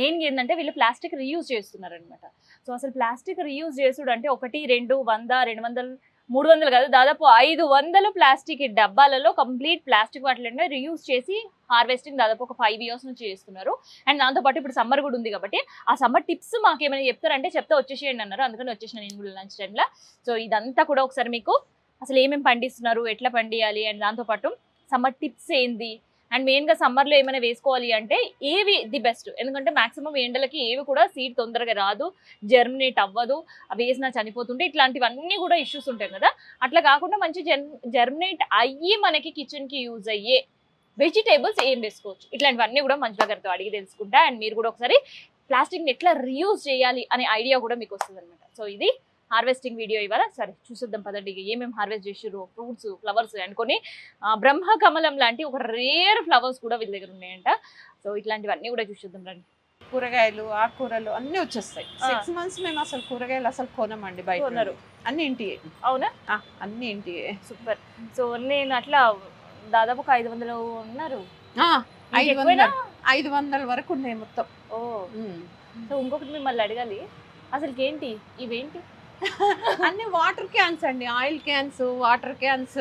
Main ఏంటంటే వీళ్ళు plastic reuse చేస్తున్నారు అనమాట సో అసలు ప్లాస్టిక్ రీయూజ్ చేసుడు అంటే ఒకటి రెండు వంద రెండు వందలు మూడు వందలు కాదు దాదాపు ఐదు వందలు ప్లాస్టిక్ డబ్బాలలో కంప్లీట్ ప్లాస్టిక్ వాటిలో రీయూజ్ చేసి హార్వెస్టింగ్ దాదాపు ఒక ఫైవ్ ఇయర్స్ నుంచి చేస్తున్నారు. అండ్ దాంతోపాటు ఇప్పుడు సమ్మర్ కూడా ఉంది కాబట్టి ఆ సమ్మర్ టిప్స్ మాకు ఏమైనా చెప్తారంటే చెప్తే వచ్చేసేయండి అన్నారు. అందుకని వచ్చేసిన నేను కూడా లంచ్ టైంలో సో ఇదంతా కూడా ఒకసారి మీకు అసలు ఏమేమి పండిస్తున్నారు ఎట్లా పండియాలి అండ్ దాంతోపాటు సమ్మర్ టిప్స్ ఏంది అండ్ మెయిన్గా సమ్మర్లో ఏమైనా వేసుకోవాలి అంటే ఏవి ది బెస్ట్. ఎందుకంటే మాక్సిమం ఎండలకి ఏవి కూడా సీడ్ తొందరగా రాదు జర్మినేట్ అవ్వదు అవి వేసినా చనిపోతుంటే ఇట్లాంటివన్నీ కూడా ఇష్యూస్ ఉంటాయి కదా. అట్లా కాకుండా మంచి జర్మినేట్ అయ్యి మనకి కిచెన్కి యూజ్ అయ్యే వెజిటేబుల్స్ ఏం వేసుకోవచ్చు? ఇట్లాంటివన్నీ కూడా మంచి దగ్గరతో అడిగి తెలుసుకుంటా. అండ్ మీరు కూడా ఒకసారి ప్లాస్టిక్ని ఎట్లా రీయూజ్ చేయాలి అనే ఐడియా కూడా మీకు వస్తుంది అనమాట సో ఇది హార్వెస్టింగ్ వీడియో ఇవాళ సరే చూసేద్దాం పదండి. ఏమేమి హార్వెస్ట్ చేసారు ఫ్రూట్స్ ఫ్లవర్స్ అనుకొని బ్రహ్మ కమలం లాంటి ఒక రేర్ ఫ్లవర్స్ కూడా వీళ్ళ దగ్గర ఉన్నాయంట. సో ఇట్లాంటివన్నీ కూడా చూసేద్దాం రండి. కూరగాయలు ఆకుకూరలు అన్ని వచ్చేస్తాయి. సిక్స్ మంత్స్ మేము అసలు కూరగాయలు అసలు కొనమండి బయట. నుండి. అన్ని ఇంటి అవునా? అన్ని ఇంటి సూపర్. సో నేను అట్లా దాదాపు ఒక ఐదు వందలు ఉన్నారు. ఐదు? వందలు ఐదు వందల వరకు ఉన్నాయి మొత్తం. ఓ. సో ఇంకొకటి మిమ్మల్ని అడగాలి. అసలు ఏంటి ఇవేంటి? అన్ని వాటర్ క్యాన్స్ అండి ఆయిల్ క్యాన్స్ వాటర్ క్యాన్స్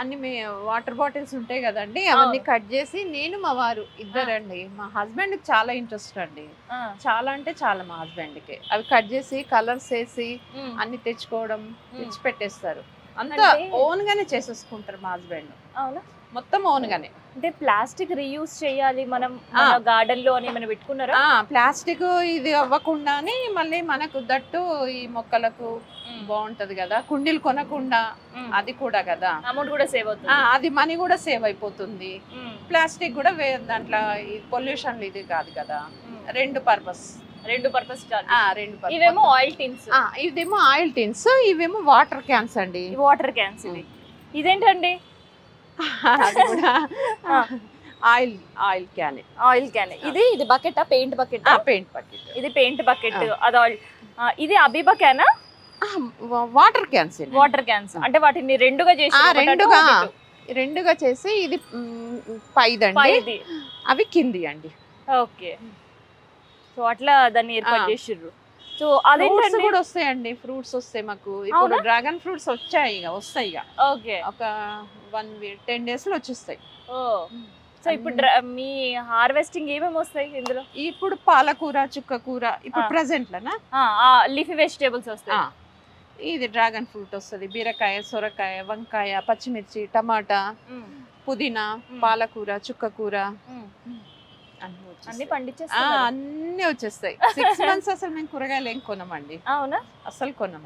అన్ని మీ వాటర్ బాటిల్స్ ఉంటాయి కదండి అవన్నీ కట్ చేసి నేను మా వారు ఇద్దరండి. మా హస్బెండ్ చాలా ఇంట్రెస్ట్ అండి. చాలా అంటే చాలా మా హస్బెండ్కి అవి కట్ చేసి కలర్స్ వేసి అన్ని తెచ్చుకోవడం. తెచ్చి పెట్టేస్తారు. అంతా ఓన్ గానే చేసేసుకుంటారు మా హస్బెండ్ అవునా? మొత్తం ఓన్ గానే అంటే ప్లాస్టిక్ రీయూజ్ చేయాలి మనం. గార్డెన్లో అని ఏమైనా పెట్టుకున్నారా? ప్లాస్టిక్ ఇది అవ్వకుండానే మళ్ళీ మనకు దట్టు ఈ మొక్కలకు బాగుంటది కదా. కుండీలు కొనకుండా అది కూడా కదా. అమౌంట్ కూడా సేవ్ అవుతుంది. అది మనీ కూడా సేవ్ అయిపోతుంది. ప్లాస్టిక్ కూడా దాంట్లో పొల్యూషన్ ఇది కాదు కదా. రెండు పర్పస్ రెండు పర్పస్ రెండు. ఇవేమో ఆయిల్ టిన్స్ ఇదేమో ఆయిల్ టిన్స్ ఇవేమో వాటర్ క్యాన్స్ అండి. వాటర్ క్యాన్స్ ఇవి ఇదేంటండి. Oil oil can oil can ఇది ఇది bucket paint bucket paint bucket ఇది పెయింట్ బకెట్ అది ఆయిల్ ఇది అబీబా క్యానా వాటర్ క్యాన్స్ వాటర్ క్యాన్స్ అంటే వాటిని రెండుగా చేసి రెండుగా. రెండుగా చేసి ఇది పైదండి. పైది. అవి కింది అండి. ఓకే. సో అట్లా దాన్ని ఏర్పాటు. చేసిర్రు సో ఫ్రూట్స్ అదేంటండి కూడా వస్తాయండి ఫ్రూట్స్ వస్తాయి మాకు ఇప్పుడు? డ్రాగన్ ఫ్రూట్స్ వచ్చాయి ఇక వస్తాయి ఇక ఓకే ఒక వన్ వీక్ టెన్ డేస్లో వచ్చేస్తాయి ఓ సో ఇప్పుడు మీ హార్వెస్టింగ్ ఏమేమి వస్తాయి ఇందులో ఇప్పుడు పాలకూర చుక్కకూర ఇప్పుడు ఆ. ప్రెసెంట్ లోనా లీఫీ వెజిటేబుల్స్ వస్తాయి. ఇది డ్రాగన్ ఫ్రూట్ వస్తుంది బీరకాయ సొరకాయ వంకాయ పచ్చిమిర్చి టమాటా పుదీనా. పాలకూర చుక్కకూర ఉమ్. అన్ని పండించేస్తున్నారు అన్ని వచ్చేస్తాయి. సిక్స్ మంత్స్ అసలు మేము కూరగాయలు ఏం కొనమండి. అవునా? అసలు కొనము.